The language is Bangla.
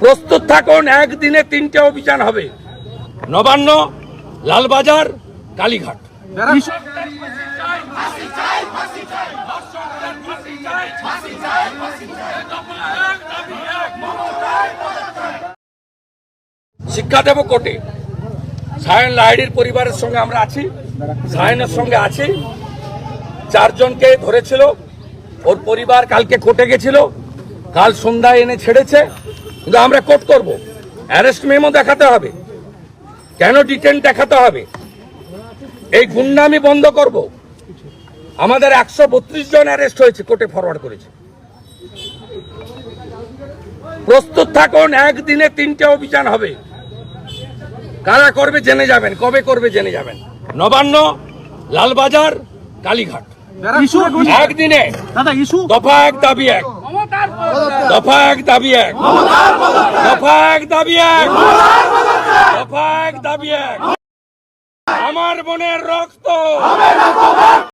প্রস্তুত থাকুন, একদিনে তিনটে অভিযান হবে। নবান্ন, লালবাজার, কালীঘাট। শিক্ষা দেব কোর্টে। সায়ন লাহিড়ির পরিবারের সঙ্গে আমরা আছি। সায়নের সঙ্গে আছি। চারজনকে ধরেছিল। ওর পরিবার কালকে কোর্টে গেছিল। কাল সন্ধ্যায় এনে ছেড়েছে। কিন্তু আমরা কোর্ট করব। অ্যারেস্ট মেমো দেখাতে হবে। কেন ডিটেন দেখাতে হবে? এই গুন্ডামি বন্ধ করব। আমাদের একশো বত্রিশ জন অ্যারেস্ট হয়েছে কোর্টে ফরওয়ার্ড করেছে। প্রস্তুত থাকুন একদিনে তিনটে অভিযান হবে। কারা করবে জেনে যাবেন কবে করবে জেনে যাবেন। নবান্ন লালবাজার কালীঘাট। একদিনে দফা এক দাবি এক। দফা এক দাবি এক। দফা এক দাবি এক। দফা এক দাবি এক। আমার বোনের রক্ত